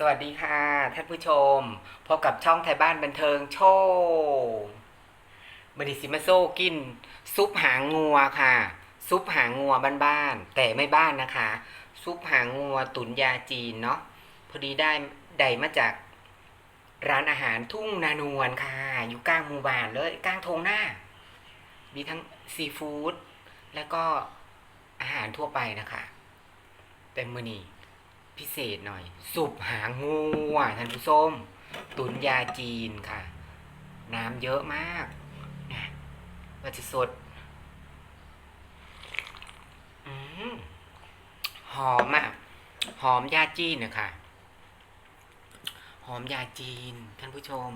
สวัสดีค่ะ ท่านผู้ชม พบกับช่องไทยบ้านบันเทิงโชว์บริสิมาโซกิน ซุปหางงัวค่ะ ซุปหางงัวบ้านๆแต่ไม่บ้านนะคะ ซุปหางงัวตุ๋นยาจีนเนาะพอดีได้ได้มาจาก ร้านอาหารทุ่งนานวลค่ะ อยู่กลางหมู่บ้านเลยกลางทงหน้า มีทั้งซีฟู้ดแล้วก็อาหารทั่วไปนะคะแต่มือนี้ พิเศษหน่อย สุปหางงูอะท่านผู้ชมตุนยาจีนค่ะ น้ำเยอะมากนะว่าจะสดอหอมอะ หอมยาจีนนะค่ะ หอมยาจีนท่านผู้ชม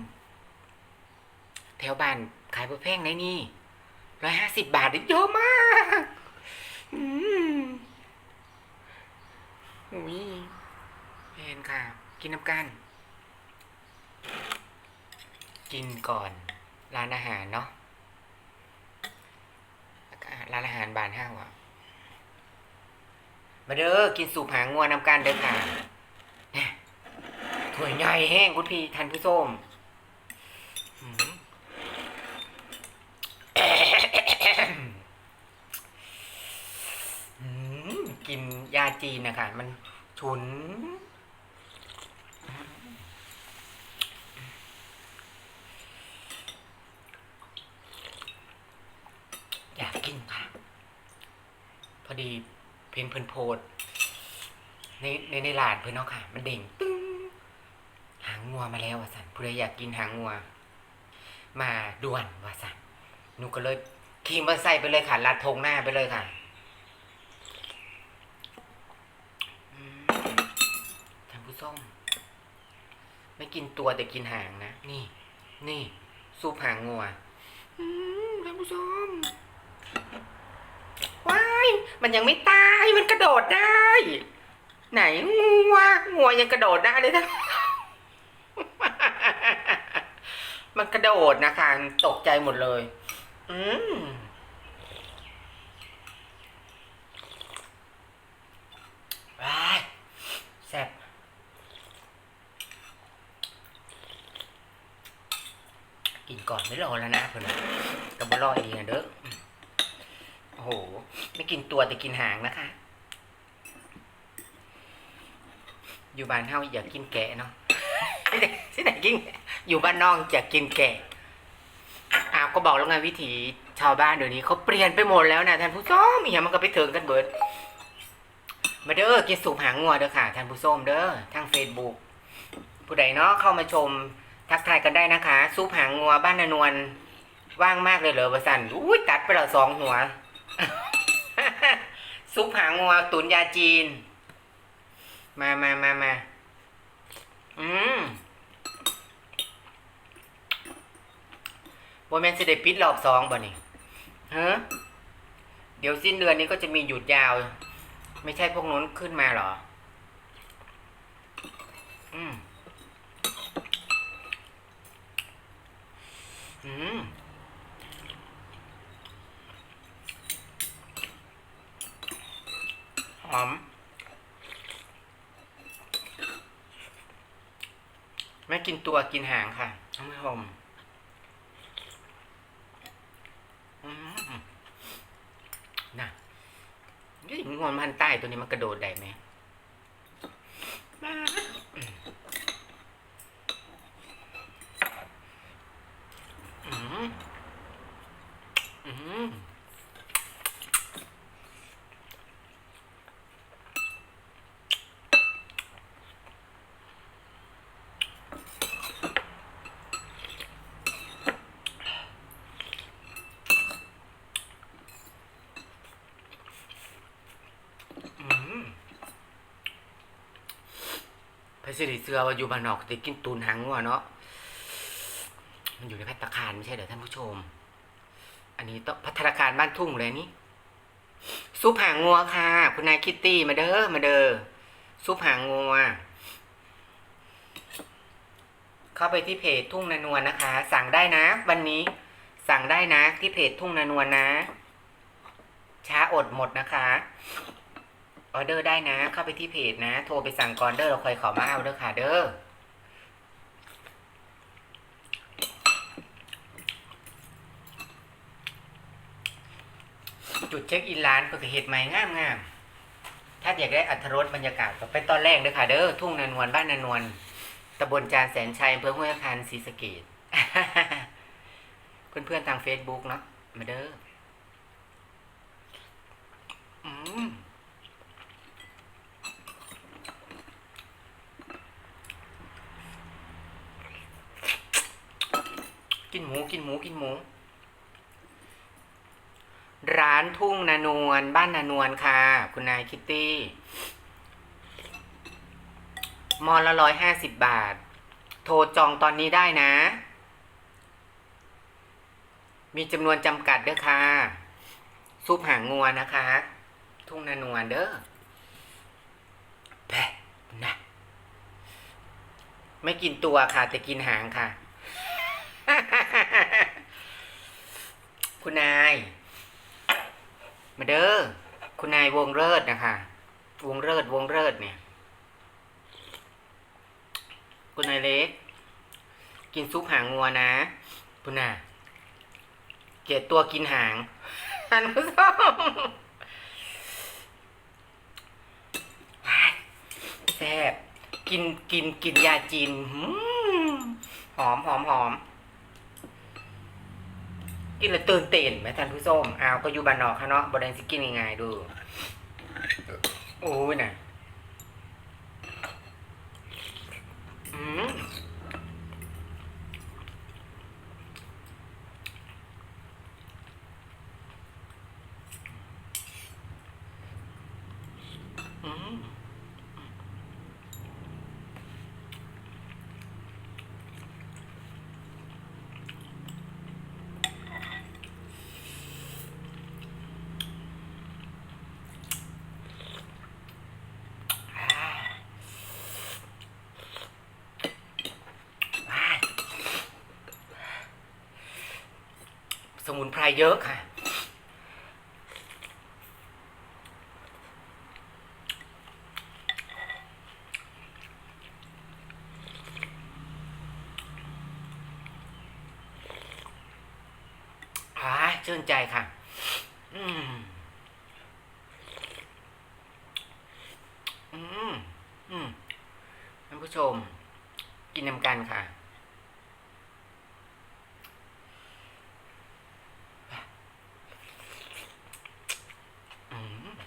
แถวบ้านขายบะแพงไหนนี่ร้อยห้าสิบบาทเยอะมาก อืม อุ้ยเพนค่ะ กินน้ำกัน กินก่อนร้านอาหารเนาะร้านอาหารบานห้างว่ะ มาเด้อกินสูบหางงัวน้ำกันเด้อค่ะถ้วยใหญ่แห้งคุณพี่ทันผู้ชมหืม อืมกิน ยาจีนนะคะมันฉุน อยากกินค่ะ พอดีเพนเพิ่นโพดในในในร้านเพิ่นเนาะค่ะ มันเด้งตึ้งหางงัวมาแล้ววะสันผู้ใดอยากกินหางงัว มาด่วนวะสันหนูก็เลยขี่มอเตอร์ไซค์ไปเลยค่ะลัดธงหน้าไปเลยค่ะ อืม ท่านผู้ชมไม่กินตัวแต่กินหางนะ นี่ นี่ซุปหางงัวอืมท่านผู้ชมว้ายมันยังไม่ตายมันกระโดดได้ ไหนงัวงัวยังกระโดดได้เลยท่านมันกระโดดนะคะ ตกใจหมดเลย อืม ว้ายแซ่บ กินก่อนไม่รอแล้วนะเพื่อนกับบรอเองอะเด้อโอ้โห ไม่กินตัวแต่กินหางนะคะ อยู่บ้านเฮาอยากกินแกะเนาะที่ไหนกินอยู่บ้านนอกอยากกินแกะอ้าวก็บอกแล้วไงวิถีชาวบ้านเดี๋ยวนี้เขาเปลี่ยนไปหมดแล้วนะท่านผู้ชมอย่ามันก็ไปถึงกันเบิด มาเด้อกินสูบหางงัวเด้อค่ะท่านผู้ชมเด้อทางเฟซบุ๊กผู้ใดเนาะเข้ามาชม ทักทายกันได้นะคะ ซุปหางงัวบ้านนนวลว่างมากเลยเหรอวะสันอุ้ยตัดไปแล้วสองหัว ซุปหางงัวตุนยาจีน มามามามาอืมโบแมนสิเดปิดรอบสองบ่นี่ฮะเดี๋ยวสิ้นเดือนนี้ก็จะมีหยุดยาว ไม่ใช่พวกนู้นขึ้นมาหรอ อืม อืมหอม ไม่กินตัวกินหางค่ะท่านผู้ชมอืมนะนี่งวนพันใต้ตัวนี้มันกระโดดได้ไหมอืมอืมอืมพระ สิริเสือว่าอยู่บ้านนอกติกินตูนหางงัวเนาะมันอยู่ในพัตตาคารไม่ใช่เหรอท่านผู้ชม อันนี้ต้องพัฒนาการบ้านทุ่งเลยนี่ซุปหางงัวค่ะ คุณนายคิตตี้มาเด้อมาเด้อซุปหางงัว เข้าไปที่เพจทุ่งนานวลนะคะ สั่งได้นะ วันนี้สั่งได้นะที่เพจทุ่งนานวลนะ ช้าอดหมดนะคะ ออเดอร์ได้นะ เข้าไปที่เพจนะ โทรไปสั่งก่อนเด้อเราคอยขอมาเอาเด้อค่ะเด้อจุดเช็คอินร้านก็คือเห็ดใหม่งามงามๆถ้าอยากได้อัธรสบรรยากาศก็ไปตอนแรกเด้อค่ะ เด้อทุ่งนานวลบ้านนานวลตำบลจานแสนชัยอำเภอห้วยคานศรีสะเกดเพื่อนๆทาง Facebook เนาะมาเด้ออืม กินหมูกินหมูกินหมู ร้าน ทุ่งนานวลบ้านนานวลค่ะ คุณนายคิตตี้มอละร้อยห้าสิบบาท โทรจองตอนนี้ได้นะ มีจำนวนจำกัดเด้อค่ะ ซุปหางงัวนะคะ ทุ่งนานวลเด้อแปะนะไม่กินตัวค่ะ แต่กินหางค่ะ คุณนาย มาเด้อคุณนายวงเลิศนะคะ วงเลิศวงเลิศเนี่ย คุณนายเล็ก กินซุปหางงัวนะ คุณน่ะเกลียดตัวกินหางท่านผู้ชมแซ่บกินกินกินยาจีนหืมหอมหอมหอม กินแล้วตื่นเต้นไหมท่านผู้ชมอ้าวก็อยู่บ้านนอกค่ะเนาะบอดแดงสิกินยังไงดู โอ้ยน่ะ อืมอืมอ่าว้าย สมุนไพรเยอะค่ะอ่าชื่นใจค่ะ อืม อืม อืมท่านผู้ชม กินนำกันค่ะ อืม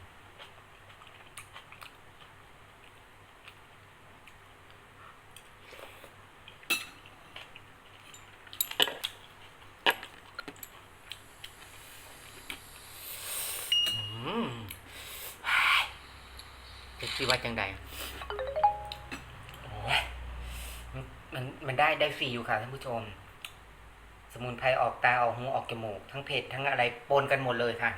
อืม จะคิว่าจังใดโอ้ยมันมันได้ได้ฟรีอยู่ค่ะท่านผู้ชม สมุนไพรออกตาออกหูออกจมูก ทั้งเผ็ดทั้งอะไรปนกันหมดเลยค่ะ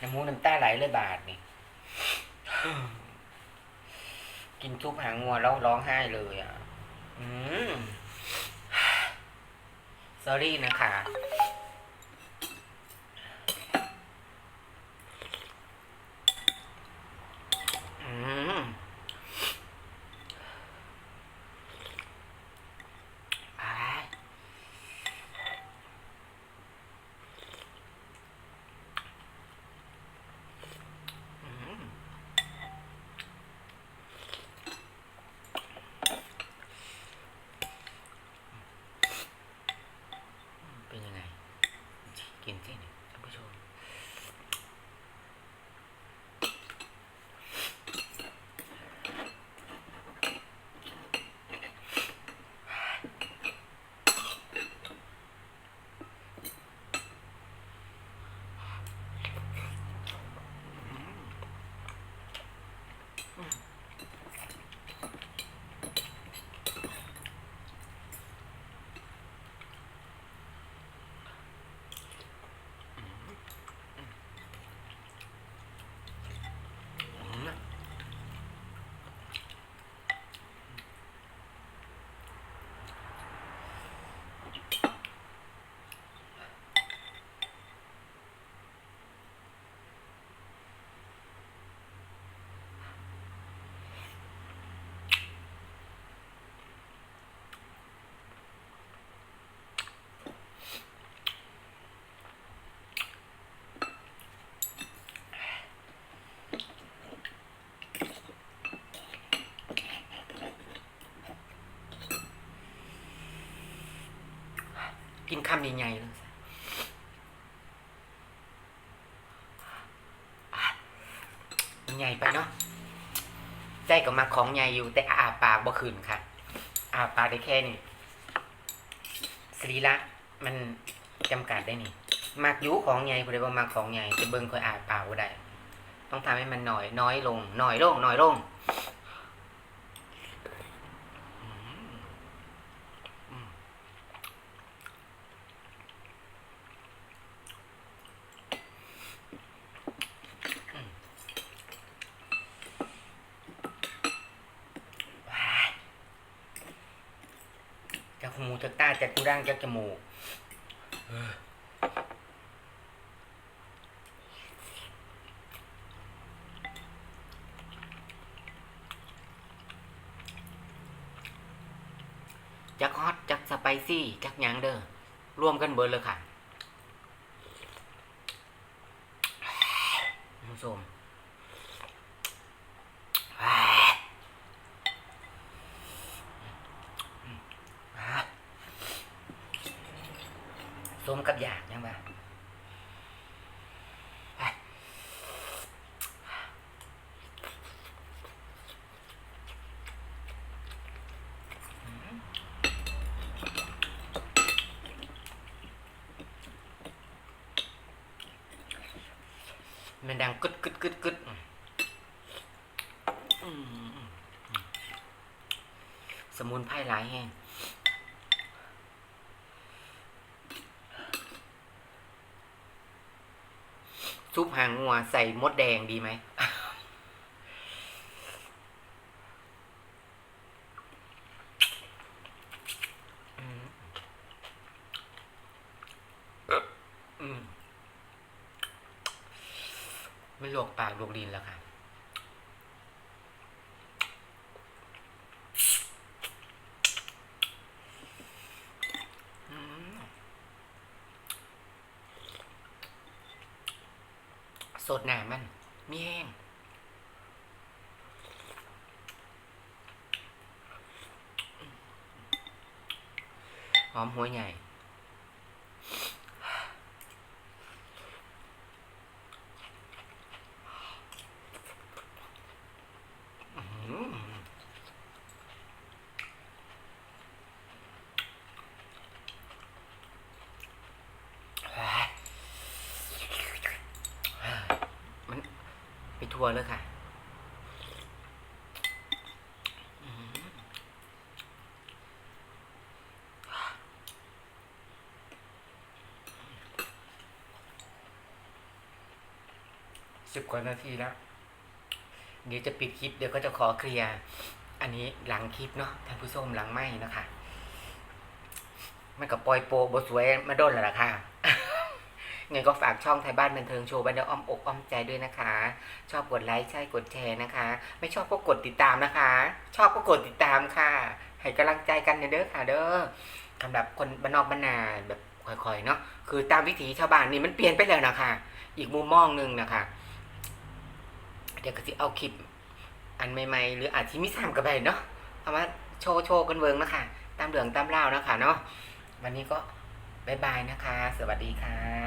น้ำมูกน้ำตาไหลเลยบาทนี่กินซุปหางงัวแล้วร้องไห้เลยอะ อืม sorry นะคะ คำใหญ่ๆเลยใหญ่ไปเนาะใจก็มาของใหญ่อยู่ แต่อาปากบ่คืนค่ะ อาปากได้แค่นี้สรีระมันจำกัดได้นี่มากยุของใหญ่บ่ได้บ่มากของใหญ่จะเบิ่งค่อยอาปากบ่ได้ ต้องทำให้มันหน่อย น้อยลงหน่อยลงหน่อยลง จากหูจากตาจากกูร่างจากจมูกเออ จักฮอตจักสไปซี่จักหยังเด้อรวมกันเบิดเลยค่ะคุณผู้ชม สมกับอยากยังไงมันดังกึดกึดกึดกึดสมุนไพรหลายแห้ง ซุปหางงัวใส่มดแดงดีไหมมอืมไม่ลวกปากหลวกดินแล้วค่ะ อืม สดหนามัน มีแห้งหอมหัวใหญ่ อื้อหือมันไปทั วเลยค่ะสิบกว่านาทีแล้ว เดี๋ยวจะปิดคลิปเดี๋ยวก็จะขอเคลียร์ อันนี้หลังคลิปเนาะท่านผู้ชมหลังไม่นาะคะมันกับปล่อยโปรบสวยมาโดนแล้วล่ะค่ะ ไงก็ฝากช่องไทยบ้านบันเทิงโชว์บันเดออ้อมอกอ้อมใจด้วยนะคะ ชอบกดไลค์ใช่กดแชร์นะคะ ไม่ชอบก็กดติดตามนะคะ ชอบก็กดติดตามค่ะ ให้กำลังใจกันเด้อค่ะเด้อสำหรับคนบ้านนอกบ้านนาแบบค่อยๆเนาะคือตามวิถีชาวบ้านนี่มันเปลี่ยนไปแล้วนะคะ อีกมุมมองหนึ่งนะคะเดี๋ยวก็จะเอาคลิปอันใหม่ๆ หรืออาจจะมีสามกับไปเนาะเอามาโชว์โชว์กันเวิงนะคะ ตามเหลืองตามเล่านะคะเนาะวันนี้ก็บายบายนะคะ สวัสดีค่ะ